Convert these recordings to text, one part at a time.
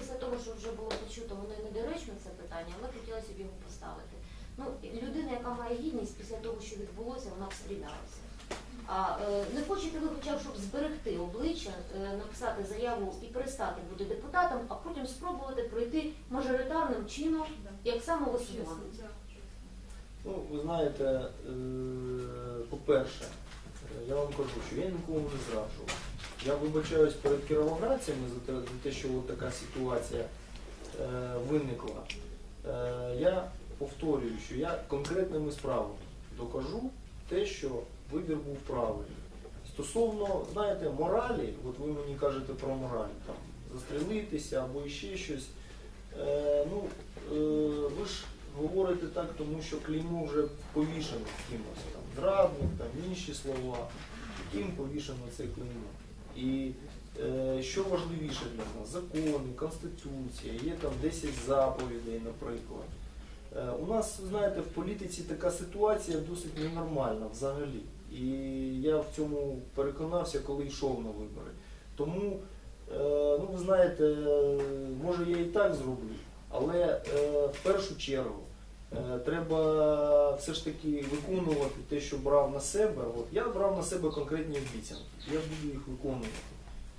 після того, що вже було почуто, воно і недоречно це питання, але хотілося б його поставити. Ну, людина, яка має гідність після того, що відбулося, вона обстрілялася. А е, не хочете ви хоча б, щоб зберегти обличчя, е, написати заяву і перестати бути депутатом, а потім спробувати пройти мажоритарним чином, як самовисування. Ну, ви знаєте, е, по-перше, я вам кажу, що я нікому не зраджував. Я вибачаюсь перед кіровоградцями за те, що от така ситуація е, виникла. Е, я повторюю, що я конкретними справами докажу те, що вибір був правильний. Стосовно, знаєте, моралі, от ви мені кажете про мораль, там, застрелитися або ще щось. Е, ну, е, ви ж говорите так, тому що клеймо вже повішено кимось, там, зрадник, там, інші слова, ким повішено це клеймо. І е, що важливіше для нас? Закони, Конституція, є там 10 заповідей, наприклад. Е, у нас, знаєте, в політиці така ситуація досить ненормальна взагалі. І я в цьому переконався, коли йшов на вибори. Тому, е, ну ви знаєте, е, може я і так зроблю, але е, в першу чергу треба все ж таки виконувати те, що брав на себе. От я брав на себе конкретні обіцянки, я буду їх виконувати.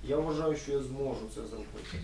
Я вважаю, що я зможу це зробити.